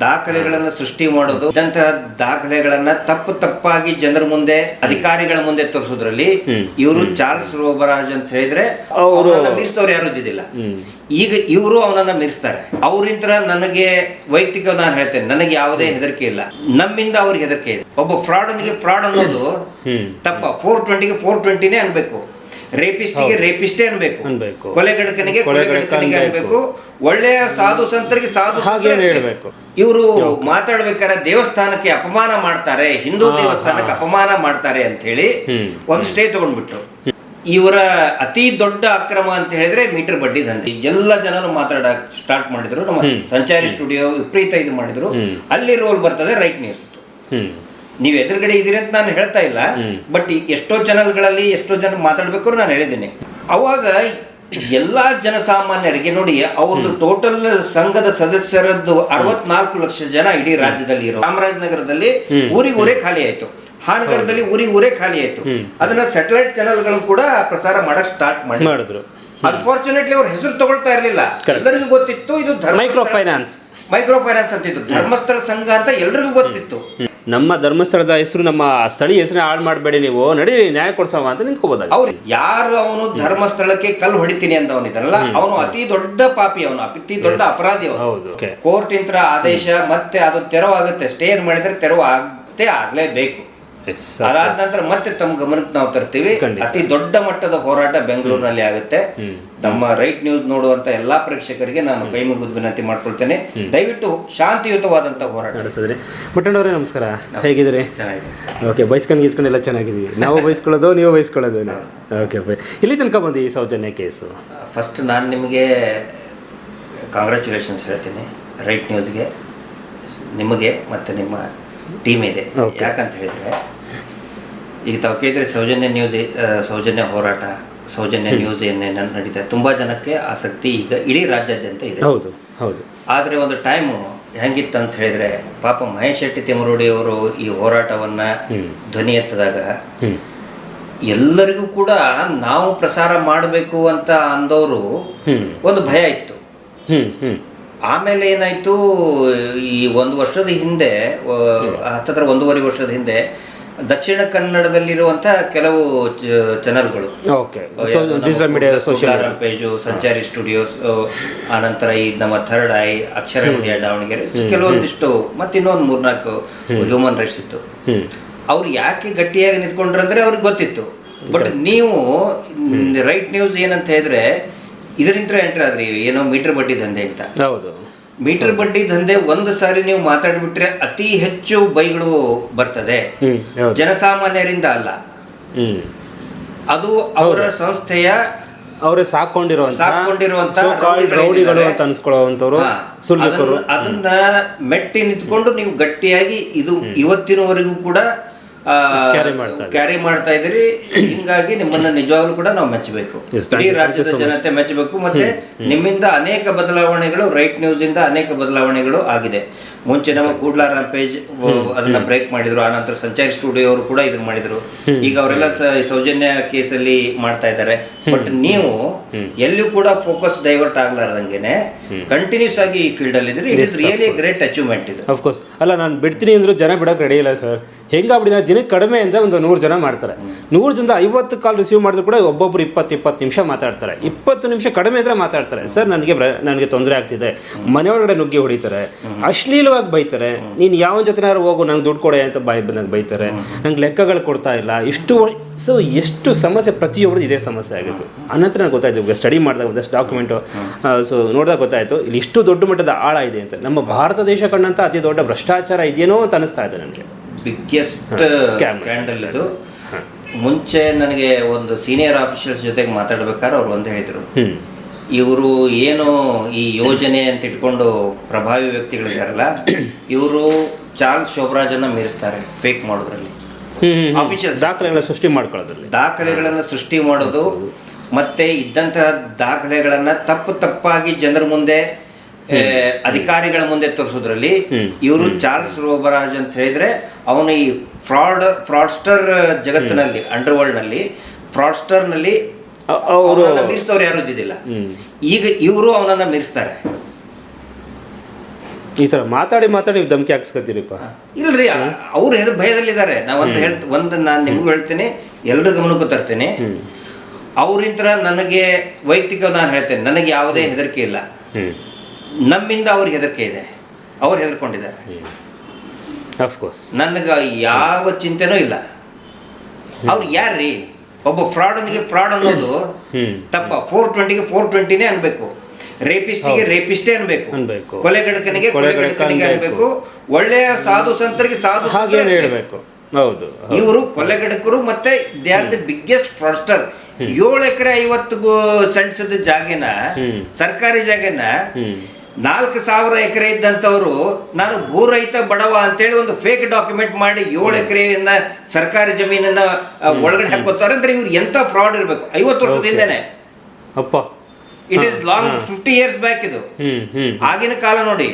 ದಾಖಲೆಗಳನ್ನ ಸೃಷ್ಟಿ ಮಾಡೋದು ಇದಂತಹ ದಾಖಲೆಗಳನ್ನ ತಪ್ಪು ತಪ್ಪಾಗಿ ಜನರ ಮುಂದೆ ಅಧಿಕಾರಿಗಳ ಮುಂದೆ ತೋರಿಸೋದ್ರಲ್ಲಿ ಇವರು ಚಾರ್ಲ್ಸ್ ರೋಬರಾಜ್ ಅಂತ ಹೇಳಿದ್ರೆ ಅವರು ಮೀರಿಸಿದವ್ರು ಯಾರು ಇದ್ದಿದ್ದಿಲ್ಲ. ಈಗ ಇವರು ಅವನನ್ನ ಮೀರಿಸ್ತಾರೆ. ಅವರಿಂದ ನನಗೆ ವೈಯಕ್ತಿಕ ನಾನು ಹೇಳ್ತೇನೆ ನನಗೆ ಯಾವುದೇ ಹೆದರಿಕೆ ಇಲ್ಲ. ನಮ್ಮಿಂದ ಅವ್ರಿಗೆ ಹೆದರಿಕೆ ಇದೆ. ಒಬ್ಬ ಫ್ರಾಡ್ ಫ್ರಾಡ್ ಅನ್ನೋದು ತಪ್ಪ. ಫೋರ್ ಟ್ವೆಂಟಿಗೆ ಫೋರ್ ಟ್ವೆಂಟಿನೇ ಅನ್ಬೇಕು. ರೇಪಿಸ್ಟಿಗೆ ರೇಪಿಸ್ಟೇ ಅನ್ಬೇಕು. ಅನ್ಬೇಕು. ಕೊಲೆಗಡಕನಿಗೆ ಕೊಲೆಗಡಕ ಕೊಲೆಗಡಕನಿಗೆ ಅನ್ಬೇಕು. ಒಳ್ಳೆಯ ಸಾಧು ಸಂತರಿಗೆ ಸಾಧು ಹೇಳಬೇಕು ಹೇಳ್ಬೇಕು. ಇವರು ಮಾತಾಡ್ಬೇಕಾದ್ರೆ ದೇವಸ್ಥಾನಕ್ಕೆ ಅಪಮಾನ ಮಾಡ್ತಾರೆ ಹಿಂದೂ ದೇವಸ್ಥಾನಕ್ಕೆ ಅಪಮಾನ ಮಾಡ್ತಾರೆ ಅಂತ ಹೇಳಿ ಒಂದು ಸ್ಟೇ ತಗೊಂಡ್ಬಿಟ್ರು. ಇವರ ಅತಿ ದೊಡ್ಡ ಅಕ್ರಮ ಅಂತ ಹೇಳಿದ್ರೆ ಮೀಟರ್ ಬಡ್ಡಿ ದಂಧೆ. ಎಲ್ಲ ಜನರು ಮಾತಾಡಕ್ ಸ್ಟಾರ್ಟ್ ಮಾಡಿದ್ರು. ನಮ್ಮ ಸಂಚಾರಿ ಸ್ಟುಡಿಯೋ ವಿಪರೀತ ಇದು ಮಾಡಿದ್ರು. ಅಲ್ಲಿ ರೋಲ್ ಬರ್ತದೆ ರೈಟ್ ನ್ಯೂಸ್. ನೀವು ಎದುರುಗಡೆ ಇದೀರಿ ಅಂತ ನಾನು ಹೇಳ್ತಾ ಇಲ್ಲ ಬಟ್ ಎಷ್ಟೋ ಚಾನಲ್ಗಳಲ್ಲಿ ಎಷ್ಟೋ ಜನ ಮಾತಾಡ್ಬೇಕು ನಾನು ಹೇಳಿದ್ದೀನಿ. ಅವಾಗ ಎಲ್ಲಾ ಜನಸಾಮಾನ್ಯರಿಗೆ ನೋಡಿ ಅವ್ರದ್ದು ಟೋಟಲ್ ಸಂಘದ ಸದಸ್ಯರದ್ದು ಅರವತ್ನಾಲ್ಕು ಲಕ್ಷ ಜನ ಇಡೀ ರಾಜ್ಯದಲ್ಲಿ ಇರೋ ಚಾಮರಾಜನಗರದಲ್ಲಿ ಊರಿಗೆ ಊರೇ ಖಾಲಿ ಆಯ್ತು. ಹಾನಗರದಲ್ಲಿ ಊರಿಗೆ ಊರೇ ಖಾಲಿ ಆಯ್ತು. ಅದನ್ನ ಸ್ಯಾಟಲೈಟ್ ಚಾನೆಲ್ಗಳು ಕೂಡ ಪ್ರಸಾರ ಮಾಡಕ್ ಸ್ಟಾರ್ಟ್ ಮಾಡಿ ಮಾಡಿದ್ರು. ಅನ್ಫಾರ್ಚುನೇಟ್ಲಿ ಅವ್ರ ಹೆಸರು ತಗೊಳ್ತಾ ಇರಲಿಲ್ಲ. ಎಲ್ಲರಿಗೂ ಗೊತ್ತಿತ್ತು ಇದು ಮೈಕ್ರೋ ಫೈನಾನ್ಸ್ ಮೈಕ್ರೋ ಫೈನಾನ್ಸ್ ಅಂತಿತ್ತು ಧರ್ಮಸ್ಥಳ ಸಂಘ ಅಂತ ಎಲ್ರಿಗೂ ಗೊತ್ತಿತ್ತು. ನಮ್ಮ ಧರ್ಮಸ್ಥಳದ ಹೆಸರು ನಮ್ಮ ಸ್ಥಳೀಯ ಹೆಸರು ಹಾಳು ಮಾಡಬೇಡಿ ನೀವು. ನಡಿ ನ್ಯಾಯ ಕೊಡ್ಸವ ಅಂತ ನಿಂತ್ಕೋಬೋದಾಗ ಅವ್ರು ಯಾರು ಅವನು ಧರ್ಮಸ್ಥಳಕ್ಕೆ ಕಲ್ಲು ಹೊಡಿತೀನಿ ಅಂತ ಅವನಿದ್ದಾನಲ್ಲ ಅವನು ಅತಿ ದೊಡ್ಡ ಪಾಪಿ ಅವನು ಅತಿ ದೊಡ್ಡ ಅಪರಾಧಿ ಅವನು. ಕೋರ್ಟ್ ಇಂತ್ರ ಆದೇಶ ಮತ್ತೆ ಅದು ತೆರವಾಗುತ್ತೆ. ಸ್ಟೇ ಮಾಡಿದ್ರೆ ತೆರವಾಗುತ್ತೆ ಆಗ್ಲೇಬೇಕು. ಅದಾದ ನಂತರ ಮತ್ತೆ ತಮ್ಮ ಗಮನಕ್ಕೆ ನಾವು ತರ್ತೀವಿ. ಅತಿ ದೊಡ್ಡ ಮಟ್ಟದ ಹೋರಾಟ ಬೆಂಗಳೂರಿನಲ್ಲಿ ಆಗುತ್ತೆ. ನಮ್ಮ ರೈಟ್ ನ್ಯೂಸ್ ನೋಡುವಂತ ಎಲ್ಲಾ ಪ್ರೇಕ್ಷಕರಿಗೆ ನಾನು ಕೈ ಮುಗಿದು ವಿನಂತಿ ಮಾಡ್ಕೊಳ್ತೇನೆ. ದಯವಿಟ್ಟು ಶಾಂತಿಯುತವಾದಂತ ಹೋರಾಟ. ನಡೆಸಿದ್ರಿ. ಅವರೇ ನಮಸ್ಕಾರ. ಹೇಗಿದ್ದೀರಿ? ಚೆನ್ನಾಗಿದೆ ಓಕೆ ಬೈಸ್ಕೊಂಡು ಗೀಸ್ಕೊಂಡು ಎಲ್ಲ ಚೆನ್ನಾಗಿದ್ದೀವಿ. ನಾವು ಬೈಸ್ಕೊಳ್ಳೋದು ನೀವು ಬೈಸ್ಕೊಳ್ಳೋದು ಓಕೆ ಇಲ್ಲಿ ತನಕ ಬಂದು ಈ ಸೌಜನ್ಯ ಕೇಸು? ಫಸ್ಟ್ ನಾನು ನಿಮಗೆ ಕಾಂಗ್ರ್ಯಾಚುಲೇಷನ್ಸ್ ಹೇಳ್ತೀನಿ. ರೈಟ್ ನ್ಯೂಸ್ಗೆ ನಿಮಗೆ ಮತ್ತು ನಿಮ್ಮ ಟೀಮ್ ಇದೆ. ಯಾಕಂತ ಹೇಳಿದರೆ ಈಗ ತಾವು ಕೇಳಿದ್ರೆ ಸೌಜನ್ಯ ನ್ಯೂಸ್ ಸೌಜನ್ಯ ಹೋರಾಟ ಸೌಜನ್ಯ ನ್ಯೂಸ್ ಏನೇನು ನಡೀತಾ ತುಂಬ ಜನಕ್ಕೆ ಆಸಕ್ತಿ ಈಗ ಇಡೀ ರಾಜ್ಯಾದ್ಯಂತ ಇದೆ. ಹೌದು ಹೌದು. ಆದರೆ ಒಂದು ಟೈಮು ಹೆಂಗಿತ್ತು ಅಂತ ಹೇಳಿದ್ರೆ ಪಾಪ ಮಹೇಶ್ ಶೆಟ್ಟಿ ತಿಮರೋಡಿ ಅವರು ಈ ಹೋರಾಟವನ್ನು ಧ್ವನಿ ಎತ್ತದಾಗ ಎಲ್ಲರಿಗೂ ಕೂಡ ನಾವು ಪ್ರಸಾರ ಮಾಡಬೇಕು ಅಂತ ಅಂದವರು ಒಂದು ಭಯ ಇತ್ತು. ಆಮೇಲೆ ಏನಾಯ್ತು ಈ ಒಂದು ವರ್ಷದ ಹಿಂದೆ ಹತ್ತತ್ರ ಒಂದೂವರೆ ವರ್ಷದ ಹಿಂದೆ ದಕ್ಷಿಣ ಕನ್ನಡದಲ್ಲಿರುವಂತಹ ಕೆಲವು ಚಾನಲ್ಗಳು okay digital media social page Sanchari studios ಆನಂತರ ಈ ನಮ್ಮ third eye Akshara media Davanagere ಕೆಲವೊಂದಿಷ್ಟು ಮತ್ತೆ ಇನ್ನೊಂದು ಮೂರ್ನಾಲ್ಕು ಹ್ಯೂಮನ್ ರೈಟ್ಸ್ ಇತ್ತು. ಅವ್ರು ಯಾಕೆ ಗಟ್ಟಿಯಾಗಿ ನಿಂತ್ಕೊಂಡ್ರು ಅಂದ್ರೆ ಅವ್ರಿಗೆ ಗೊತ್ತಿತ್ತು. ಬಟ್ ನೀವು ರೈಟ್ ನ್ಯೂಸ್ ಏನಂತ ಹೇಳಿದ್ರೆ ಇದರಿಂದ ಎಂಟ್ರಿ ಆದ್ರಿ ಏನೋ ಮೀಟರ್ ಬಡ್ಡಿ ದಂಧೆ ಅಂತ. ಹೌದು. ಮೀಟರ್ ಬಡ್ಡಿ ದಂಧೆ ಒಂದು ಸಾರಿ ನೀವು ಮಾತಾಡ್ಬಿಟ್ರೆ ಅತಿ ಹೆಚ್ಚು ಬೈಗಳು ಬರ್ತದೆ. ಜನಸಾಮಾನ್ಯರಿಂದ ಅಲ್ಲ. ಅದು ಅವರ ಸಂಸ್ಥೆಯ ಅವರೇ ರೌಡಿಗಳು ಅಂತ ಅನ್ಸ್ಕೊಳ್ಳುವಂತವ್ರು ಅದನ್ನ ಮೆಟ್ಟಿ ನಿಂತ್ಕೊಂಡು ನೀವು ಗಟ್ಟಿಯಾಗಿ ಇದು ಇವತ್ತಿನವರೆಗೂ ಕೂಡ ಮಾಡ್ತಾ ಇದ್ದೀರಿ. ಕ್ಯಾರಿ ಮಾಡ್ತಾ ಇದ್ರಿ ಹಿಂಗಾಗಿ ನಿಮ್ಮನ್ನ ನಿಜವಾಗ್ಲೂ ಕೂಡ ನಾವು ಮೆಚ್ಚಬೇಕು. ಇಡೀ ರಾಜ್ಯದ ಜನತೆ ಮೆಚ್ಚಬೇಕು. ಮತ್ತೆ ನಿಮ್ಮಿಂದ ಅನೇಕ ಬದಲಾವಣೆಗಳು ರೈಟ್ ನ್ಯೂಸ್ ಇಂದ ಅನೇಕ ಬದಲಾವಣೆಗಳು ಆಗಿದೆ. ಮುಂಚೆ ನಮ್ಮ ಕೂಡ್ಲಾರಾಮ್ ಪೇಜ್ ಅದನ್ನ ಬ್ರೇಕ್ ಮಾಡಿದ್ರು. ಆ ನಂತರ ಸಂಚಾರಿ ಸ್ಟುಡಿಯೋ ಅವರು ಕೂಡ ಇದನ್ನ ಮಾಡಿದ್ರು. ಈಗ ಅವರೆಲ್ಲ ಸೌಜನ್ಯ ಕೇಸಲ್ಲಿ ಮಾಡ್ತಾ ಇದ್ದಾರೆ. ಬಟ್ ನೀವು ಎಲ್ಲಿಯೂ ಕೂಡ ಫೋಕಸ್ ಡೈವರ್ಟ್ ಆಗ್ಲಾರ್ದಂಗೆನೆ ಕಂಟಿನ್ಯೂಸ್ ಆಗಿ ಈ ಫೀಲ್ಡ್ ಅಲ್ಲಿ ಇದ್ರೆ it is really great achievement ಇದು. ಅಫ್ಕೋರ್ಸ್ ಅಲ್ಲ ನಾನು ಬಿಡ್ತೀನಿ ಅಂದ್ರು ಜನ ಬಿಡಕ್ ರೆಡಿ ಇಲ್ಲ ಸರ್ ಹೆಂಗಾಗ್ಬಿಟ್ಟಿದೆ ದಿನಕ್ಕೆ ಕಡಿಮೆ ಅಂದ್ರೆ ಒಂದು ನೂರು ಜನ ಮಾಡ್ತಾರೆ. ನೂರು ಜನ ಐವತ್ತು ಕಾಲ್ ರಿಸೀವ್ ಮಾಡಿದ್ರು ಕೂಡ ಒಬ್ಬೊಬ್ರು ಇಪ್ಪತ್ತು ಇಪ್ಪತ್ತು ನಿಮಿಷ ಮಾತಾಡ್ತಾರೆ. ಇಪ್ಪತ್ತು ನಿಮಿಷ ಕಡಿಮೆ ಅಂದ್ರೆ ಮಾತಾಡ್ತಾರೆ. ಸರ್ ನನಗೆ ನನಗೆ ತೊಂದರೆ ಆಗ್ತಿದೆ. ಮನೆಯೊಳಗಡೆ ನುಗ್ಗಿ ಹೊಡಿತಾರೆ. ಬೈತಾರೆ. ನೀನು ಯಾವ ಜೊತೆನಾರು ಹೋಗು ನಂಗೆ ದುಡ್ಡು ಕೊಡೆ ಅಂತ ಬಾಯ್ ನಂಗೆ ಬೈತಾರೆ. ನಂಗೆ ಲೆಕ್ಕಗಳು ಕೊಡ್ತಾ ಇಲ್ಲ. ಇಷ್ಟು ಸೊ ಎಷ್ಟು ಸಮಸ್ಯೆ ಪ್ರತಿಯೊಬ್ಬರದ್ದು ಇದೇ ಸಮಸ್ಯೆ ಆಗಿತ್ತು. ಅನಂತರ ನಂಗೆ ಗೊತ್ತಾಯ್ತು ಸ್ಟಡಿ ಮಾಡಿದಾಗ ಒಂದಷ್ಟು ಡಾಕ್ಯುಮೆಂಟು ಸೊ ನೋಡಿದಾಗ ಗೊತ್ತಾಯಿತು ಇಲ್ಲಿ ಇಷ್ಟು ದೊಡ್ಡ ಮಟ್ಟದ ಆಳ ಇದೆ ಅಂತ. ನಮ್ಮ ಭಾರತ ದೇಶ ಕಂಡಂಥ ಅತಿ ದೊಡ್ಡ ಭ್ರಷ್ಟಾಚಾರ ಇದೆಯೇನೋ ಅಂತ ಅನಿಸ್ತಾ ಇದೆ ನನಗೆ. ಬಿಗ್ಗೆಸ್ಟ್. ಸ್ಕ್ಯಾಂಡಲ್ ಇದು. ಮುಂಚೆ ನನಗೆ ಒಂದು ಸೀನಿಯರ್ ಆಫೀಸರ್ಸ್ ಜೊತೆಗೆ ಮಾತಾಡ್ಬೇಕಾದ್ರೆ ಅವ್ರು ಒಂದು ಹೇಳಿದ್ರು ಇವರು ಏನು ಈ ಯೋಜನೆ ಅಂತ ಇಟ್ಕೊಂಡು ಪ್ರಭಾವಿ ವ್ಯಕ್ತಿಗಳಿದ್ದಾರಲ್ಲ ಇವರು ಚಾರ್ಲ್ಸ್ ಶೋಭರಾಜನ್ನ ಮೀರಿಸ್ತಾರೆ ಫೇಕ್ ಮಾಡೋದ್ರಲ್ಲಿ. Officials. ದಾಖಲೆಗಳನ್ನ ಸೃಷ್ಟಿ ಮಾಡ್ಕೊಳ್ಳೋದ್ರಲ್ಲಿ. ದಾಖಲೆಗಳನ್ನ ಸೃಷ್ಟಿ ಮಾಡೋದು ಮತ್ತೆ ಇದ್ದಂತಹ ದಾಖಲೆಗಳನ್ನ ತಪ್ಪು ತಪ್ಪಾಗಿ ಜನರ ಮುಂದೆ ಅಧಿಕಾರಿಗಳ ಮುಂದೆ ತೋರಿಸೋದ್ರಲ್ಲಿ ಇವರು ಚಾರ್ಲ್ಸ್ ಶೋಭರಾಜ್ ಅಂತ ಹೇಳಿದ್ರೆ ಅವನು ಈ ಫ್ರಾಡ್ ಫ್ರಾಡ್ಸ್ಟರ್ ಜಗತ್ತಿನಲ್ಲಿ ಅಂಡರ್ ಫ್ರಾಡ್ಸ್ಟರ್ನಲ್ಲಿ ನಲ್ಲಿ ಫ್ರಾಡ್ಸ್ಟರ್ನಲ್ಲಿ ಅವರು ಮೀರಿಸ್ತವ್ರು ಮೀರಿಸಿದವ್ರು ಯಾರು ಇದ್ದಿದ್ದಿಲ್ಲ. ಈಗ ಇವರು ಅವನನ್ನ ಮೀರಿಸ್ತಾರೆ. ಈ ತರ ಮಾತಾಡಿ ಮಾತಾಡಿ ಧಮಕಿ ಹಾಕ್ಸ್ಕೊತೀರಿಪ್ಪ. ಇಲ್ರಿ ಅವ್ರು ಹೆದ್ರ ಭಯದಲ್ಲಿದ್ದಾರೆ. ನಾ ಒಂದು ಹೇಳ್ತ ಒಂದು ನಾನು ನಿಮಗೂ ಹೇಳ್ತೇನೆ ಎಲ್ಲರ ಗಮನಕ್ಕೂ ತರ್ತೇನೆ. ಅವರಿಂತ್ರ ನನಗೆ ವೈಯಕ್ತಿಕ ನಾನು ಹೇಳ್ತೇನೆ ನನಗೆ ಯಾವುದೇ ಹೆದರಿಕೆ ಇಲ್ಲ. ನಮ್ಮಿಂದ ಅವ್ರಿಗೆ ಹೆದರಿಕೆ ಇದೆ. ಅವ್ರು ಹೆದರ್ಕೊಂಡಿದ್ದಾರೆ. ಅಫ್ಕೋರ್ಸ್ ನನಗೆ ಯಾವ ಚಿಂತೆನೂ ಇಲ್ಲ. ಅವ್ರು ಯಾರ್ರೀ? ಒಬ್ಬ ಫ್ರಾಡನಿಗೆ ಫ್ರಾಡ್ ಅನ್ನೋದು ತಪ್ಪ. ಫೋರ್ ಟ್ವೆಂಟಿಗೆ ಫೋರ್ ಟ್ವೆಂಟಿನೇ ಅನ್ಬೇಕು. ರೇಪಿಸ್ಟಿಗೆ ರೇಪಿಸ್ಟೇ ಅನ್ಬೇಕು. ಅನ್ಬೇಕು. ಕೊಲೆಗಡಕನಿಗೆ ಗಡಕನಿಗೆ ಕೊಲೆಗಡಕನಿಗೆ ಅನ್ಬೇಕು. ಅನ್ಬೇಕು. ಒಳ್ಳೆಯ ಸಾಧು ಸಂತರಿಗೆ ಸಾಧು ಹಾಗೇನು ಹೇಳಬೇಕು. ಹೌದು ಇವರು ಇವರು ಕೊಲೆಗಡಕರು ಮತ್ತೆ they are the biggest fraudster ಏಳು ಎಕರೆ ಐವತ್ತು ಸೆಂಟ್ಸ್ ಸೆಂಟ್ಸದ ಜಾಗನ ಸರ್ಕಾರಿ ಜಾಗನ ನಾಲ್ಕು ಸಾವಿರ ಎಕರೆ ಇದ್ದಂಥವ್ರು ನಾನು ಭೂರಹಿತ ಬಡವ ಅಂತೇಳಿ ಒಂದು ಫೇಕ್ ಡಾಕ್ಯುಮೆಂಟ್ ಮಾಡಿ ಏಳು ಎಕರೆಯನ್ನ ಸರ್ಕಾರಿ ಜಮೀನನ್ನ ಒಳಗಡೆ ಹಾಕೋತಾರೆ ಅಂದ್ರೆ ಇವ್ರು ಎಂತ ಫ್ರಾಡ್ ಇರಬೇಕು? ಐವತ್ತು ವರ್ಷದಿಂದನೇ. ಅಪ್ಪ. It is long fifty years back ಇದು. ಆಗಿನ ಕಾಲ ನೋಡಿ.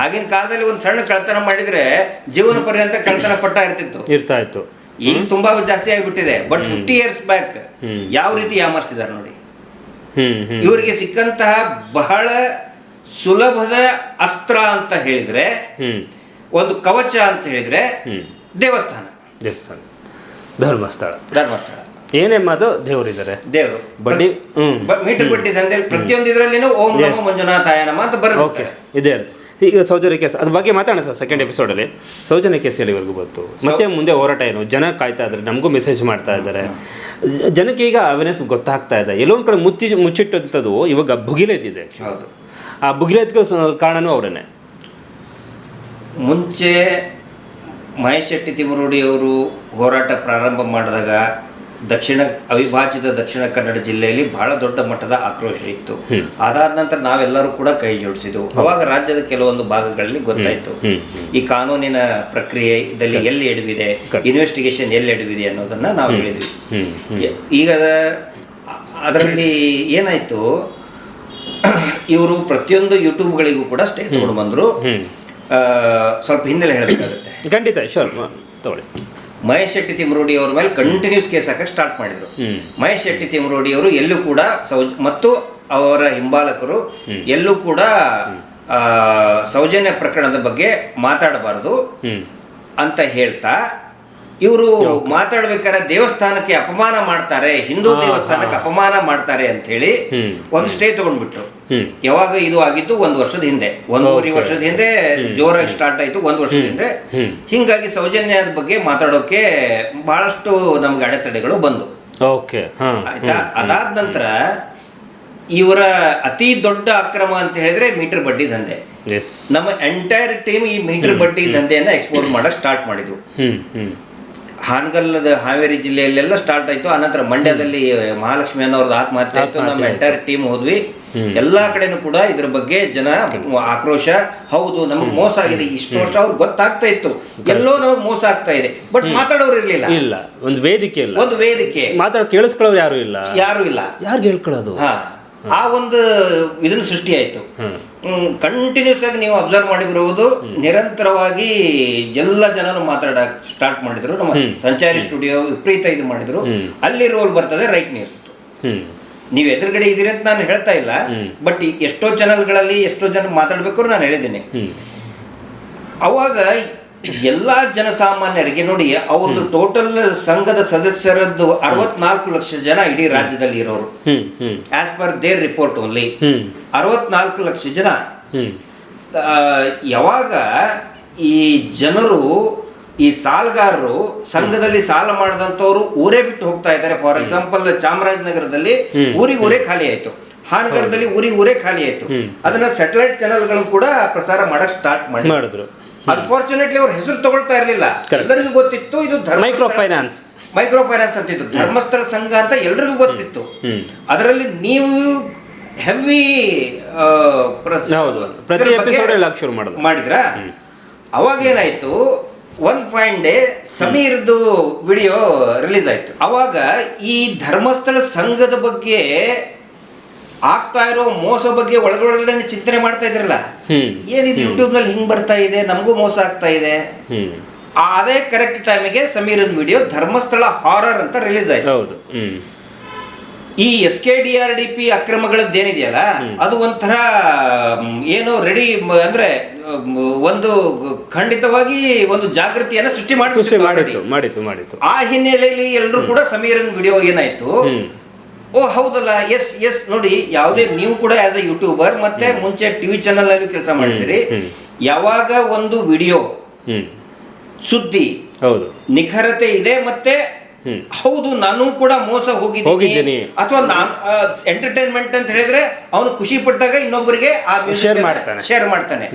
ಆಗಿನ ಕಾಲದಲ್ಲಿ ಒಂದು ಸಣ್ಣ ಕಳ್ತನ ಮಾಡಿದ್ರೆ ಜೀವನ ಪರ್ಯಂತ ಕಳ್ತನ ಪಟ್ಟ ಇರ್ತಿತ್ತು. ಇರ್ತಾ ಇತ್ತು ಈಗ ತುಂಬಾ ಜಾಸ್ತಿ ಆಗಿಬಿಟ್ಟಿದೆ. ಬಟ್ ಫಿಫ್ಟಿ ಇಯರ್ಸ್ ಬ್ಯಾಕ್ ಯಾವ ರೀತಿ ಯಾಮರ್ಸಿದ್ದಾರೆ ನೋಡಿ. ಇವರಿಗೆ ಸಿಕ್ಕಂತಹ ಬಹಳ ಸುಲಭದ ಅಸ್ತ್ರ ಅಂತ ಹೇಳಿದ್ರೆ ಒಂದು ಕವಚ ಅಂತ ಹೇಳಿದ್ರೆ ದೇವಸ್ಥಾನ. ದೇವಸ್ಥಾನ. ಧರ್ಮಸ್ಥಳ. ಧರ್ಮಸ್ಥಳ. ಏನೇ ಮಾತು ದೇವರಿದ್ದಾರೆ. ದೇವರು. ಬಡ್ಡಿ ಮೀಟರ್ ಬಡ್ಡಿ ದಂಧೆಯಲ್ಲಿ ಪ್ರತಿಯೊಂದು ಇದರಲ್ಲಿನೂ ಓಂ ನಮೋ. ಮಂಜುನಾಥಾಯ ನಮ ಅಂತ ಓಕೆ ಇದೆ ಅಂತ ಇರುತ್ತೆ ಈಗ ಸೌಜನ್ಯ ಕೇಸ್ ಅದ್ರ ಬಗ್ಗೆ ಮಾತಾಡೋಣ ಸರ್ ಸೆಕೆಂಡ್ ಎಪಿಸೋಡಲ್ಲಿ ಸೌಜನ್ಯ ಕೇಸ್ ಎಲ್ಲಿವರೆಗೂ ಬಂತು ಮತ್ತೆ ಮುಂದೆ ಹೋರಾಟ ಏನು? ಜನ ಕಾಯ್ತಾ ಇದ್ದಾರೆ ನಮಗೂ ಮೆಸೇಜ್ ಮಾಡ್ತಾ ಇದ್ದಾರೆ. ಜನಕ್ಕೆ ಈಗ ಅವೇರ್ನೆಸ್ ಗೊತ್ತಾಗ್ತಾ ಇದೆ. ಎಲ್ಲೊಂದು ಕಡೆ ಮುಚ್ಚಿ ಮುಚ್ಚಿಟ್ಟಂಥದ್ದು ಇವಾಗ ಭುಗಿಲೆದ್ದಿದೆ. ಹೌದು. ಆ ಭುಗಿಲೆದ್ಕೋ ಕಾರಣನೂ ಅವರೇ ಮುಂಚೆ ಮಹೇಶ್ ಶೆಟ್ಟಿ ತಿಮರೋಡಿ ಅವರು ಹೋರಾಟ ಪ್ರಾರಂಭ ಮಾಡಿದಾಗ ದಕ್ಷಿಣ ಅವಿಭಾಜಿತ ದಕ್ಷಿಣ ಕನ್ನಡ ಜಿಲ್ಲೆಯಲ್ಲಿ ಬಹಳ ದೊಡ್ಡ ಮಟ್ಟದ ಆಕ್ರೋಶ ಇತ್ತು. ಅದಾದ ನಂತರ ನಾವೆಲ್ಲರೂ ಕೂಡ ಕೈ ಜೋಡಿಸಿದ್ವು. ಅವಾಗ ರಾಜ್ಯದ ಕೆಲವೊಂದು ಭಾಗಗಳಲ್ಲಿ ಗೊತ್ತಾಯ್ತು. ಈ ಕಾನೂನಿನ ಪ್ರಕ್ರಿಯೆ ಇದರಲ್ಲಿ ಎಲ್ಲಿ ಎಡವಿದೆ ಇನ್ವೆಸ್ಟಿಗೇಷನ್ ಎಲ್ಲಿ ಎಡವಿದೆ ಅನ್ನೋದನ್ನ ನಾವು ಹೇಳಿದ್ವಿ. ಈಗ ಅದರಲ್ಲಿ ಏನಾಯ್ತು ಇವರು ಪ್ರತಿಯೊಂದು ಯೂಟ್ಯೂಬ್ಗಳಿಗೂ ಕೂಡ ಸ್ಟೇ ತಗೊಂಡು ಬಂದರು. ಸ್ವಲ್ಪ ಹಿನ್ನೆಲೆ ಹೇಳಬೇಕಾಗುತ್ತೆ. ಖಂಡಿತ ಶೋರ್ ತಗೊಳ್ಳಿ. ಮಹೇಶ್ ಶೆಟ್ಟಿ ತಿಮ್ರೋಡಿ ಅವ್ರ ಮೇಲೆ ಕಂಟಿನ್ಯೂಸ್ ಕೇಸ್ ಹಾಕಕ್ಕೆ ಸ್ಟಾರ್ಟ್ ಮಾಡಿದರು. ಮಹೇಶ್ ಶೆಟ್ಟಿ ತಿಮ್ರೋಡಿ ಅವರು ಎಲ್ಲೂ ಕೂಡ ಸೌಜ್ ಮತ್ತು ಅವರ ಹಿಂಬಾಲಕರು ಎಲ್ಲೂ ಕೂಡ ಸೌಜನ್ಯ ಪ್ರಕರಣದ ಬಗ್ಗೆ ಮಾತಾಡಬಾರದು ಅಂತ ಹೇಳ್ತಾ ಇವರು ಮಾತಾಡ್ಬೇಕಾದ್ರೆ ದೇವಸ್ಥಾನಕ್ಕೆ ಅಪಮಾನ ಮಾಡ್ತಾರೆ ಹಿಂದೂ ದೇವಸ್ಥಾನಕ್ಕೆ ಅಪಮಾನ ಮಾಡ್ತಾರೆ ಅಂತ ಹೇಳಿ. ಒಂದು ಸ್ಟೇ ತಗೊಂಡ್ಬಿಟ್ರು. ಯಾವಾಗ ಇದು ಆಗಿದ್ದು ಒಂದು ವರ್ಷದ ಹಿಂದೆ ಒಂದೂವರೆ. ವರ್ಷದ ಹಿಂದೆ ಜೋರಾಗಿ ಸ್ಟಾರ್ಟ್ ಆಯ್ತು ಒಂದು ವರ್ಷದ ಹಿಂದೆ. ಹಿಂಗಾಗಿ ಸೌಜನ್ಯದ ಬಗ್ಗೆ ಮಾತಾಡೋಕೆ ಬಹಳಷ್ಟು ನಮ್ಗೆ ಅಡೆತಡೆಗಳು ಬಂದು. ಆಯ್ತಾ? ಅದಾದ ನಂತರ ಇವರ ಅತಿ ದೊಡ್ಡ ಅಕ್ರಮ ಅಂತ ಹೇಳಿದ್ರೆ ಮೀಟರ್ ಬಡ್ಡಿ ದಂಧೆ. ನಮ್ಮ ಎಂಟೈರ್ ಟೀಮ್ ಈ ಮೀಟರ್ ಬಡ್ಡಿ ದಂಧೆಯನ್ನ ಎಕ್ಸ್ಪ್ಲೋರ್ ಮಾಡಕ್ ಸ್ಟಾರ್ಟ್ ಮಾಡಿದ್ವು ಹಾನಗಲ್ಲದ ಹಾವೇರಿ ಜಿಲ್ಲೆಯಲ್ಲೆಲ್ಲ ಸ್ಟಾರ್ಟ್ ಆಯ್ತು. ಆನಂತರ ಮಂಡ್ಯದಲ್ಲಿ ಮಹಾಲಕ್ಷ್ಮಿ ಅನ್ನೋರ್ದು ಆತ್ಮಹತ್ಯೆ ಆಯ್ತು. ನಮ್ಮ ಎಂಟರ್ ಟೀಮ್ ಹೋದ್ವಿ. ಎಲ್ಲಾ ಕಡೆನೂ ಕೂಡ ಇದ್ರ ಬಗ್ಗೆ ಜನ ಆಕ್ರೋಶ. ಹೌದು ನಮಗೆ ಮೋಸ ಆಗಿದೆ. ಇಷ್ಟು ವರ್ಷ ಅವ್ರಿಗೆ ಗೊತ್ತಾಗ್ತಾ ಇತ್ತು. ಎಲ್ಲೋ ನಮಗೆ ಮೋಸ ಆಗ್ತಾ ಇದೆ. ಬಟ್ ಮಾತಾಡೋರು ಇರ್ಲಿಲ್ಲ. ಇಲ್ಲ. ಒಂದು ವೇದಿಕೆ ಇಲ್ಲ. ಒಂದು ವೇದಿಕೆ. ಮಾತಾಡೋ ಕೇಳಿಸ್ಕೊಳ್ಳೋರು ಯಾರು ಇಲ್ಲ. ಯಾರು ಇಲ್ಲ. ಯಾರು ಹೇಳ್ಕೊಳ್ಳೋದು? ಹಾ. ಆ ಒಂದು ಇದನ್ನ ಸೃಷ್ಟಿ ಆಯ್ತು. ಕಂಟಿನ್ಯೂಸ್ ಆಗಿ ನೀವು ಅಬ್ಸರ್ವ್ ಮಾಡಿಬಿರುವುದು ನಿರಂತರವಾಗಿ ಎಲ್ಲ ಜನನು ಮಾತಾಡಕ್ ಸ್ಟಾರ್ಟ್ ಮಾಡಿದ್ರು. ನಮ್ಮ ಸಂಚಾರಿ ಸ್ಟುಡಿಯೋ ವಿಪರೀತ ಇದು ಮಾಡಿದ್ರು. ಅಲ್ಲಿ ರೋಲ್ ಬರ್ತದೆ ರೈಟ್ ನ್ಯೂಸ್ ನೀವು ಎದುರುಗಡೆ ಇದೀರಿ ಅಂತ ನಾನು ಹೇಳ್ತಾ ಇಲ್ಲ. ಬಟ್ ಎಷ್ಟೋ ಚಾನಲ್ಗಳಲ್ಲಿ ಎಷ್ಟೋ ಜನ ಮಾತಾಡ್ಬೇಕು ನಾನು ಹೇಳಿದ್ದೀನಿ. ಅವಾಗ ಎಲ್ಲ ಜನಸಾಮಾನ್ಯರಿಗೆ ನೋಡಿ ಅವ್ರದ್ದು ಟೋಟಲ್ ಸಂಘದ ಸದಸ್ಯರದ್ದು ಅರವತ್ನಾಲ್ಕು ಲಕ್ಷ ಜನ ಇಡೀ ರಾಜ್ಯದಲ್ಲಿ ಇರೋರು. As per their report only ಅರವತ್ನಾಲ್ಕು ಲಕ್ಷ ಜನ. ಯಾವಾಗ ಈ ಜನರು ಈ ಸಾಲಗಾರರು ಸಂಘದಲ್ಲಿ ಸಾಲ ಮಾಡಿದಂಥವ್ರು ಊರೇ ಬಿಟ್ಟು ಹೋಗ್ತಾ ಇದ್ದಾರೆ. ಫಾರ್ ಎಕ್ಸಾಂಪಲ್ ಚಾಮರಾಜನಗರದಲ್ಲಿ. ಊರಿಗೆ ಊರೇ ಖಾಲಿ ಆಯ್ತು. ಹಾನಗರದಲ್ಲಿ ಊರಿಗೆ ಊರೇ ಖಾಲಿ ಆಯ್ತು. ಅದನ್ನ ಸ್ಯಾಟಲೈಟ್ ಚಾನೆಲ್ಗಳು ಕೂಡ ಪ್ರಸಾರ ಮಾಡಕ್ ಸ್ಟಾರ್ಟ್ ಮಾಡಿ ಮಾಡಿದ್ರು. ಅನ್ಫಾರ್ಚುನೇಟ್ಲಿ ಅವ್ರ ಹೆಸರು ತಗೊಳ್ತಾ ಇರಲಿಲ್ಲ. ಎಲ್ಲರಿಗೂ ಗೊತ್ತಿತ್ತು ಇದು ಮೈಕ್ರೋ ಫೈನಾನ್ಸ್ ಮೈಕ್ರೋ ಫೈನಾನ್ಸ್ ಅಂತಿತ್ತು ಧರ್ಮಸ್ಥಳ ಸಂಘ ಅಂತ ಎಲ್ರಿಗೂ ಗೊತ್ತಿತ್ತು. ಅದರಲ್ಲಿ ನೀವು ಹೆವಿ ಪ್ರತಿ ಎಪಿಸೋಡ್ ಶುರು ಮಾಡೋದು ಮಾಡಿದ್ರ? ಅವಾಗ ಏನಾಯ್ತು? ಒನ್ ಪಾಯಿಂಟ್ ಡೇ ಸಮೀರ್ದು ವಿಡಿಯೋ ರಿಲೀಸ್ ಆಯ್ತು. ಅವಾಗ ಈ ಧರ್ಮಸ್ಥಳ ಸಂಘದ ಬಗ್ಗೆ ಆಗ್ತಾ ಇರೋ ಮೋಸ ಬಗ್ಗೆ ಒಳಗೊಳಗಡೆ ಚಿಂತನೆ ಮಾಡ್ತಾ ಇದ್ರಲ್ಲ? ಏನಿದೆ ಯೂಟ್ಯೂಬ್ನಲ್ಲಿ ಹಿಂಗ್ ಬರ್ತಾ ಇದೆ? ನಮಗೂ ಮೋಸ ಆಗ್ತಾ ಇದೆ. ಅದೇ ಕರೆಕ್ಟ್ ಟೈಮಿಗೆ ಸಮೀರನ್ ವಿಡಿಯೋ ಧರ್ಮಸ್ಥಳ ಹಾರರ್ ಅಂತ ರಿಲೀಸ್ ಆಯ್ತು. ಹೌದು. ಈ S K D R D P ಅಕ್ರಮಗಳದ್ದೇನಿದೆಯಲ್ಲ ಅದು ಒಂಥರ ಏನು ರೆಡಿ ಅಂದ್ರೆ ಒಂದು ಖಂಡಿತವಾಗಿ ಒಂದು ಜಾಗೃತಿಯನ್ನ ಸೃಷ್ಟಿ ಮಾಡಿತು ಮಾಡಿತು ಮಾಡಿತ್ತು ಆ ಹಿನ್ನೆಲೆಯಲ್ಲಿ ಎಲ್ಲರೂ ಕೂಡ ಸಮೀರನ್ ವಿಡಿಯೋ ಏನಾಯ್ತು. ಓ ಹೌದಲ್ಲ ಎಸ್ ಎಸ್ ನೋಡಿ ಯಾವುದೇ ನೀವು ಕೂಡ ಆಸ್ ಎ ಯೂಟ್ಯೂಬರ್ ಮತ್ತೆ ಮುಂಚೆ ಟಿವಿ ಚಾನಲ್ ಅಲ್ಲಿ ಕೆಲಸ ಮಾಡಿದ್ರಿ ಯಾವಾಗ ಒಂದು ವಿಡಿಯೋ ಸುದ್ದಿ ಹೌದು. ನಿಖರತೆ ಇದೆ ಮತ್ತೆ ಹೌದು ನಾನು ಕೂಡ ಮೋಸ ಹೋಗಿದ್ದೀನಿ. ಅಥವಾ ನಾನು ಎಂಟರ್ಟೈನ್ಮೆಂಟ್ ಅಂತ ಹೇಳಿದ್ರೆ ಅವನು ಖುಷಿ ಪಟ್ಟಾಗ ಇನ್ನೊಬ್ಬರಿಗೆ Share ಮಾಡ್ತಾನೆ. ಶೇರ್ ಮಾಡ್ತಾನೆ.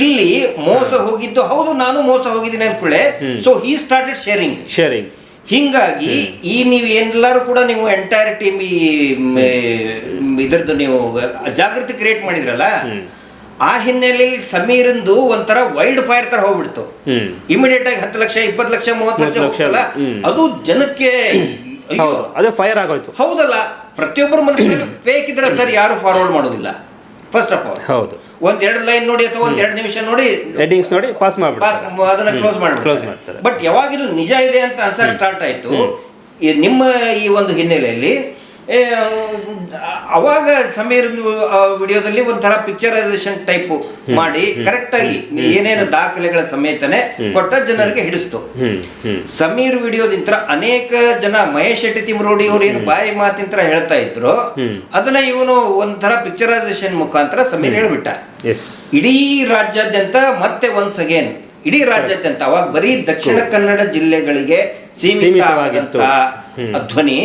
ಇಲ್ಲಿ ಮೋಸ ಹೋಗಿದ್ದು ಹೌದು ನಾನು ಮೋಸ ಹೋಗಿದ್ದೀನಿ ಅನ್ಕೊಳ್ಳೆ. So he started sharing sharing ಹಿಂಗಾಗಿ ಈ ನೀವು ಎಲ್ಲರೂ ಕೂಡ ನೀವು ಎಂಟೈರ್ ಟೀಮ್ ಈ ಇದ್ರದ್ದು ನೀವು ಜಾಗೃತಿ ಕ್ರಿಯೇಟ್ ಮಾಡಿದ್ರಲ್ಲ ಆ ಹಿನ್ನೆಲೆಯಲ್ಲಿ ಸಮೀರಂದು ಒಂಥರ ವೈಲ್ಡ್ ಫೈರ್ ತರ ಹೋಗ್ಬಿಡ್ತು. ಇಮಿಡಿಯೇಟ್ ಆಗಿ ಹತ್ತು ಲಕ್ಷ ಇಪ್ಪತ್ತು ಲಕ್ಷ ಮೂವತ್ತು ಲಕ್ಷ ಹೋಗ್ತಲ್ಲ ಅದು ಜನಕ್ಕೆ ಅಯ್ಯೋ ಅದೇ ಫೈರ್ ಆಗೋಯ್ತು. ಹೌದಲ್ಲ ಪ್ರತಿಯೊಬ್ಬರ ಮನಸ್ಸಿನಲ್ಲಿ ಫೇಕ್ ಇದ್ರೆ ಸರ್ ಯಾರು ಫಾರ್ವರ್ಡ್ ಮಾಡೋದಿಲ್ಲ. ಫಸ್ಟ್ ಆಫ್ ಆಲ್ ಹೌದು. ಒಂದ್ ಎರಡು ಲೈನ್ ನೋಡಿ ಅಥವಾ ಒಂದ್ ಎರಡು ನಿಮಿಷ ನೋಡಿ ಹೆಡ್ಡಿಂಗ್ಸ್ ನೋಡಿ ಪಾಸ್ ಮಾಡ್ಬಿಡ್ತಾರೆ. ಅದನ್ನ ಕ್ಲೋಸ್ ಮಾಡಿ ಕ್ಲೋಸ್ ಮಾಡ್ತಾರೆ. ಬಟ್ ಯಾವಾಗ ಇದು ನಿಜ ಇದೆ ಅಂತ ಅನ್ಸಕ್ ಸ್ಟಾರ್ಟ್ ಆಯ್ತು. ನಿಮ್ಮ ಈ ಒಂದು ಹಿನ್ನೆಲೆಯಲ್ಲಿ ಅವಾಗ ಸಮೀರ್ ವಿಡಿಯೋದಲ್ಲಿ ಒಂಥರ ಪಿಕ್ಚರೈಸೇಷನ್ ಟೈಪ್ ಮಾಡಿ ಕರೆಕ್ಟ್ ಆಗಿ ಏನೇನು ದಾಖಲೆಗಳ ಸಮೇತನೆ ಕೊಟ್ಟ ಜನರಿಗೆ ಹಿಡಿಸ್ತು. ಸಮೀರ್ ವಿಡಿಯೋದಿಂತ ಅನೇಕ ಜನ ಮಹೇಶ್ ಶೆಟ್ಟಿ ತಿಮ್ರೋಡಿ ಅವರು ಏನು ಬಾಯಿ ಮಾತಿಂತರ ಹೇಳ್ತಾ ಇದ್ರು. ಅದನ್ನ ಇವನು ಒಂಥರ ಪಿಕ್ಚರೈಸೇಷನ್ ಮುಖಾಂತರ ಸಮೀರ್ ಹೇಳ್ಬಿಟ್ಟ. ಇಡೀ ರಾಜ್ಯಾದ್ಯಂತ ಮತ್ತೆ ಒನ್ಸ್ ಅಗೇನ್ ಇಡೀ ರಾಜ್ಯಾದ್ಯಂತ ಅವಾಗ ಬರೀ ದಕ್ಷಿಣ ಕನ್ನಡ ಜಿಲ್ಲೆಗಳಿಗೆ ಸೀಮಿತವಾಗಿತ್ತು. ಧ್ವನಿ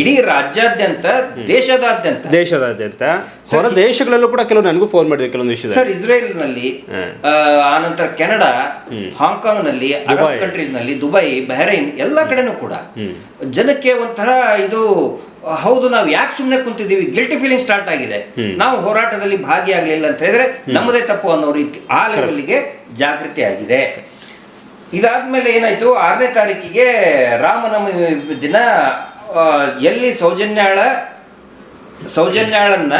ಇಡೀ ರಾಜ್ಯಾದ್ಯಂತ ದೇಶದಾದ್ಯಂತ. ದೇಶದಾದ್ಯಂತ. ಹೊರ ದೇಶಗಳಲ್ಲೂ ಕೂಡ ಕೆಲವು ನನಗೂ ಫೋನ್ ಮಾಡಿದೆ ಕೆಲವೊಂದು ವಿಷಯ ಸರ್ ಇಸ್ರೇಲ್ನಲ್ಲಿ ಆ ಆನಂತರ ಕೆನಡಾ ಹಾಂಗ್ಕಾಂಗ್ನಲ್ಲಿ ಅರಬ್ ದುಬೈ. ಕಂಟ್ರೀಸ್ನಲ್ಲಿ ದುಬೈ ಬಹರೈನ್ ಎಲ್ಲ ಕಡೆನೂ ಕೂಡ. ಜನಕ್ಕೆ ಒಂಥರ ಇದು ಹೌದು ನಾವು ಯಾಕೆ ಸುಮ್ಮನೆ ಕುಂತಿದ್ದೀವಿ? ಗಿಲ್ಟಿ ಫೀಲಿಂಗ್ ಸ್ಟಾರ್ಟ್ ಆಗಿದೆ. ನಾವು ಹೋರಾಟದಲ್ಲಿ ಭಾಗಿಯಾಗಲಿಲ್ಲ ಅಂತ ಹೇಳಿದ್ರೆ ನಮ್ಮದೇ ತಪ್ಪು ಅನ್ನೋ ರೀತಿ ಆ ಲೆವೆಲ್ಗೆ ಜಾಗೃತಿ ಆಗಿದೆ ಇದಾದ್ಮೇಲೆ ಏನಾಯ್ತು? ಆರನೇ ತಾರೀಕಿಗೆ ರಾಮನವಮಿ ದಿನ ಎಲ್ಲಿ ಸೌಜನ್ಯಾಳ ಸೌಜನ್ಯಾಳನ್ನ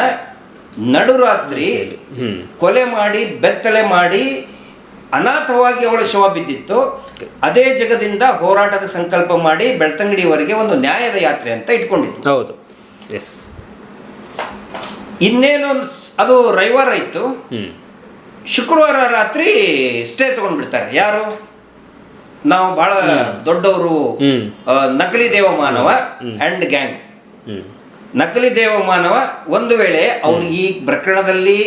ನಡುರಾತ್ರಿ ಕೊಲೆ ಮಾಡಿ ಬೆತ್ತಲೆ ಮಾಡಿ ಅನಾಥವಾಗಿ ಅವಳ ಶವ ಬಿದ್ದಿತ್ತು. ಅದೇ ಜಗದಿಂದ ಹೋರಾಟದ ಸಂಕಲ್ಪ ಮಾಡಿ ಬೆಳ್ತಂಗಡಿಯವರೆಗೆ ಒಂದು ನ್ಯಾಯದ ಯಾತ್ರೆ ಅಂತ ಇಟ್ಕೊಂಡಿತ್ತು ಹೌದು. ಎಸ್ ಇನ್ನೇನು ಅದು ರವಿವಾರ ಇತ್ತು. ಶುಕ್ರವಾರ ರಾತ್ರಿ ಸ್ಟೇ ತಗೊಂಡ್ಬಿಡ್ತಾರೆ. ಯಾರು? ನಾವು ಬಹಳ ದೊಡ್ಡವರು ನಕಲಿ ದೇವಮಾನವ ಅಂಡ್ ಗ್ಯಾಂಗ್ ನಕಲಿ ದೇವಮಾನವ ಒಂದು ವೇಳೆ ಅವ್ರು ಈ ಪ್ರಕರಣದಲ್ಲಿ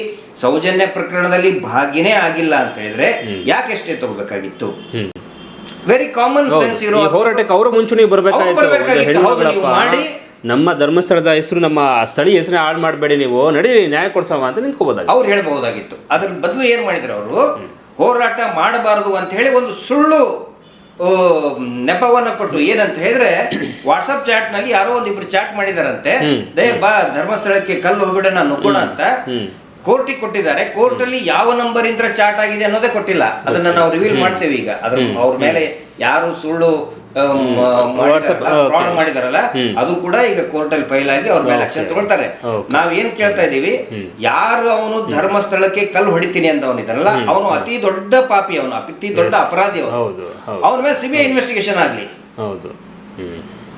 ಸೌಜನ್ಯ ಪ್ರಕರಣದಲ್ಲಿ ಭಾಗಿನೇ ಆಗಿಲ್ಲ ಅಂತ ಹೇಳಿದ್ರೆ ಯಾಕೆ ಎಷ್ಟೇ ತಗೋಬೇಕಾಗಿತ್ತು? ವೆರಿ ಕಾಮನ್ ಸೆನ್ಸ್ ಇರೋ ಹೋರಾಟಕ್ಕೆ ಅವರು ಮುಂಚೂಣಿ ಬರ್ಬೇಕಾಗಿತ್ತು. ಮಾಡಿ. ನಮ್ಮ ಧರ್ಮಸ್ಥಳದ ಹೆಸರು ನಮ್ಮ ಸ್ಥಳೀಯ ಹೆಸರು ಹಾಳು ಮಾಡಬೇಡಿ ನೀವು. ನಡಿ ನ್ಯಾಯ ಕೊಡ್ಸವ ಅಂತ ನಿಂತ್ಕೋಬೋದಾಗ ಅವ್ರು ಹೇಳ್ಬಹುದಾಗಿತ್ತು. ಅದ್ರ ಬದಲು ಏನ್ ಮಾಡಿದ್ರು ಅವರು? ಹೋರಾಟ ಮಾಡಬಾರದು ಅಂತ ಹೇಳಿ ಒಂದು ಸುಳ್ಳು ನೆಪವನ್ನ ಕೊಟ್ಟು ಏನಂತ ಹೇಳಿದ್ರೆ ವಾಟ್ಸಪ್ ಚಾಟ್ನಲ್ಲಿ ಯಾರೋ ಒಂದಿಬ್ರು ಚಾಟ್ ಮಾಡಿದಾರಂತೆ. ದಯ ದೇ ಬಾ ಧರ್ಮಸ್ಥಳಕ್ಕೆ ಕಲ್ಲು ಹೋಗಬೇಡ ನುಗ್ಗೋಣ ಅಂತ. ಕೋರ್ಟಿಗೆ ಕೊಟ್ಟಿದ್ದಾರೆ ಕೋರ್ಟ್ ಅಲ್ಲಿ ಯಾವ ನಂಬರ್ ಇಂದ ಚಾಟ್ ಆಗಿದೆ ಅನ್ನೋದೇ ಕೊಟ್ಟಿಲ್ಲ. ಅದನ್ನ ನಾವು ರಿವೀಲ್ ಮಾಡ್ತೇವೆ ಈಗ. ಅದ್ರ ಅವ್ರ ಮೇಲೆ ಯಾರು ಸುಳ್ಳು ಮಾಡಿದಾರಲ್ಲ. ಅದು ಕೂಡ ಈಗ ಕೋರ್ಟ್ ಅಲ್ಲಿ ಫೈಲ್ ಆಗಿ ಅವ್ರ ಮೇಲೆ ಆಕ್ಷನ್. ತಗೊಳ್ತಾರೆ. ನಾವ್ ಏನ್ ಕೇಳ್ತಾ ಇದೀವಿ ಯಾರು ಅವನು ಧರ್ಮಸ್ಥಳಕ್ಕೆ ಕಲ್ಲು ಹೊಡಿತೀನಿ ಅಂತ ಅವನಿದ್ದಾನಲ್ಲ ಅವನು ಅತಿ ದೊಡ್ಡ ಪಾಪಿ ಅವನು ಅತಿ ದೊಡ್ಡ ಅಪರಾಧಿ ಅವನು. ಅವನ ಮೇಲೆ ಸಿಬಿಐ ಇನ್ವೆಸ್ಟಿಗೇಷನ್ ಆಗ್ಲಿ. ಹೌದು.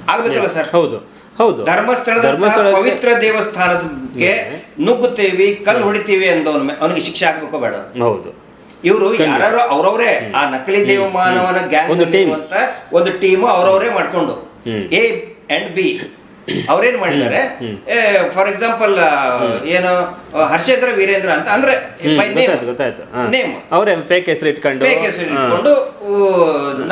ಆಗ್ಬೇಕಲ್ಲ ಸರ್? ಹೌದು. ಹೌದು. ಧರ್ಮಸ್ಥಳದ ಧರ್ಮಸ್ಥಳಕ್ಕೆ- ಪವಿತ್ರ ದೇವಸ್ಥಾನಕ್ಕೆ ನುಗ್ಗುತ್ತೇವಿ ಕಲ್ಲು ಹೊಡಿತೀವಿ ಅಂತ ಅವನಿಗೆ ಶಿಕ್ಷೆ ಆಗ್ಬೇಕು ಬೇಡ ಹೌದು. ಇವರು ಯಾರು ಅವ್ರವ್ರೇ ಆ ನಕಲಿ ದೇವಮಾನವನ ಗ್ಯಾಂಗ್ ಒಂದು team. ಅಂತ ಒಂದು ಟೀಮ್ ಅವ್ರವ್ರೇ ಮಾಡ್ಕೊಂಡು. ಎ ಅಂಡ್ ಬಿ ಅವ್ರೇನ್ ಮಾಡಿದ್ದಾರೆ? ಫಾರ್ ಎಕ್ಸಾಂಪಲ್ ಏನು ಹರ್ಷೇಂದ್ರ ವೀರೇಂದ್ರ ಅಂತ ಅಂದ್ರೆ Name. ಅವರೇ ಫೇಕ್ ಹೆಸರು ಇಟ್ಕೊಂಡು. ಫೇಕ್ ಹೆಸರು ಇಟ್ಕೊಂಡು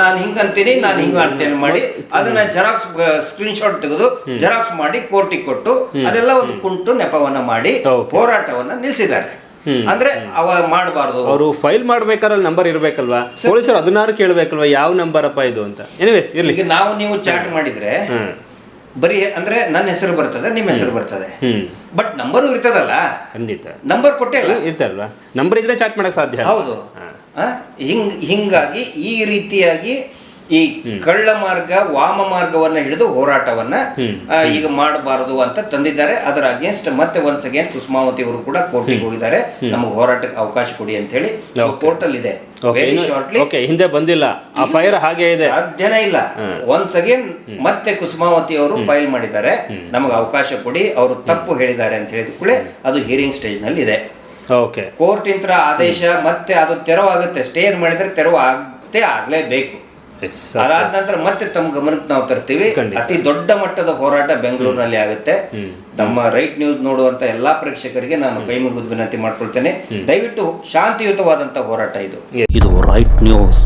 ನಾನು ಹಿಂಗ ಅಂತೀನಿ ನಾನು ಹಿಂಗ ಅಂತೇನೆ ಮಾಡಿ ಅದನ್ನ ಜೆರಾಕ್ಸ್ ಸ್ಕ್ರೀನ್ ಶಾಟ್ ತೆಗೆದು ಜೆರಾಕ್ಸ್ ಮಾಡಿ ಕೋರ್ಟಿಗೆ ಕೊಟ್ಟು ಅದೆಲ್ಲ ಒಂದು ಕುಂಟು ನೆಪವನ್ನ ಮಾಡಿ ಹೋರಾಟವನ್ನ ನಿಲ್ಸಿದ್ದಾರೆ. ಅಂದ್ರೆ ಅವ ಮಾಡಬಾರ್ದು. ಅವರು ಫೈಲ್ ಮಾಡ್ಬೇಕಾದ್ರೆ ನಂಬರ್ ಇರ್ಬೇಕಲ್ವಾ? ಪೊಲೀಸರು ಅದನ್ನಾರು ಕೇಳ್ಬೇಕಲ್ವಾ ಯಾವ ನಂಬರ್ ಅಪ್ಪ ಇದು ಅಂತ? ಎನಿವೇಸ್ ಇರ್ಲಿ. ಈಗ ನಾವು ನೀವು ಚಾಟ್ ಮಾಡಿದ್ರೆ ಬರೀ ಅಂದ್ರೆ ನನ್ನ ಹೆಸರು ಬರ್ತದೆ ನಿಮ್ಮ ಹೆಸರು ಬರ್ತದೆ. ಬಟ್ ನಂಬರು ಇರ್ತದಲ್ಲ? ಖಂಡಿತ. ನಂಬರ್ ಕೊಟ್ಟೆ ಇರ್ತಲ್ವಾ ನಂಬರ್ ಇದ್ರೆ ಚಾಟ್ ಮಾಡಕ್ ಸಾಧ್ಯ? ಹೌದು? ಹಿಂಗ್ ಹಿಂಗಾಗಿ ಈ ರೀತಿಯಾಗಿ ಈ ಕಳ್ಳ ಮಾರ್ಗ ವಾಮ ಮಾರ್ಗವನ್ನ ಹಿಡಿದು ಹೋರಾಟವನ್ನ ಈಗ ಮಾಡಬಾರದು ಅಂತ ತಂದಿದ್ದಾರೆ. ಅದರ ಅಗೇನ್ಸ್ಟ್ ಮತ್ತೆ ಒನ್ಸ್ ಅಗೇನ್ ಕುಸುಮಾವತಿ ಅವರು ಕೂಡ ಕೋರ್ಟಿಗೆ ಹೋಗಿದ್ದಾರೆ. ನಮಗೆ ಹೋರಾಟಕ್ಕೆ ಅವಕಾಶ ಕೊಡಿ ಅಂತ ಹೇಳಿ. ಕೋರ್ಟ್ ಅಲ್ಲಿ ಇದೆ ಹಿಂದೆ ಬಂದಿಲ್ಲ. ಆ ಫೈಲ್ ಹಾಗೆ ಇದೆ. ಸಾಧ್ಯನೇ ಇಲ್ಲ. ಒನ್ಸ್ ಅಗೇನ್ ಮತ್ತೆ ಕುಸುಮಾವತಿ ಅವರು ಫೈಲ್ ಮಾಡಿದ್ದಾರೆ. ನಮಗೆ ಅವಕಾಶ ಕೊಡಿ. ಅವರು ತಪ್ಪು ಹೇಳಿದ್ದಾರೆ ಅಂತ ಹೇಳಿದ ಕೂಡ ಅದು ಹಿಯರಿಂಗ್ ಸ್ಟೇಜ್ನಲ್ಲಿ ಇದೆ ಓಕೆ. ಕೋರ್ಟ್ ಇಂತರ ಆದೇಶ ಮತ್ತೆ ಅದು ತೆರವಾಗುತ್ತೆ. ಸ್ಟೇ ಮಾಡಿದ್ರೆ ತೆರವು ಆಗದೆ ಆಗ್ಲೇಬೇಕು ಅದಾದ ನಂತರ ಮತ್ತೆ ತಮ್ಮ ಗಮನಕ್ಕೆ ನಾವು ತರ್ತೀವಿ. ಅತಿ ದೊಡ್ಡ ಮಟ್ಟದ ಹೋರಾಟ ಬೆಂಗಳೂರಿನಲ್ಲಿ ಆಗುತ್ತೆ. ನಮ್ಮ ರೈಟ್ ನ್ಯೂಸ್ ನೋಡುವಂತ ಎಲ್ಲಾ ಪ್ರೇಕ್ಷಕರಿಗೆ ನಾನು ಕೈ ಮುಗಿದು ವಿನಂತಿ ಮಾಡ್ಕೊಳ್ತೇನೆ. ದಯವಿಟ್ಟು ಶಾಂತಿಯುತವಾದಂತ ಹೋರಾಟ ಇದು. ಇದು ರೈಟ್ ನ್ಯೂಸ್.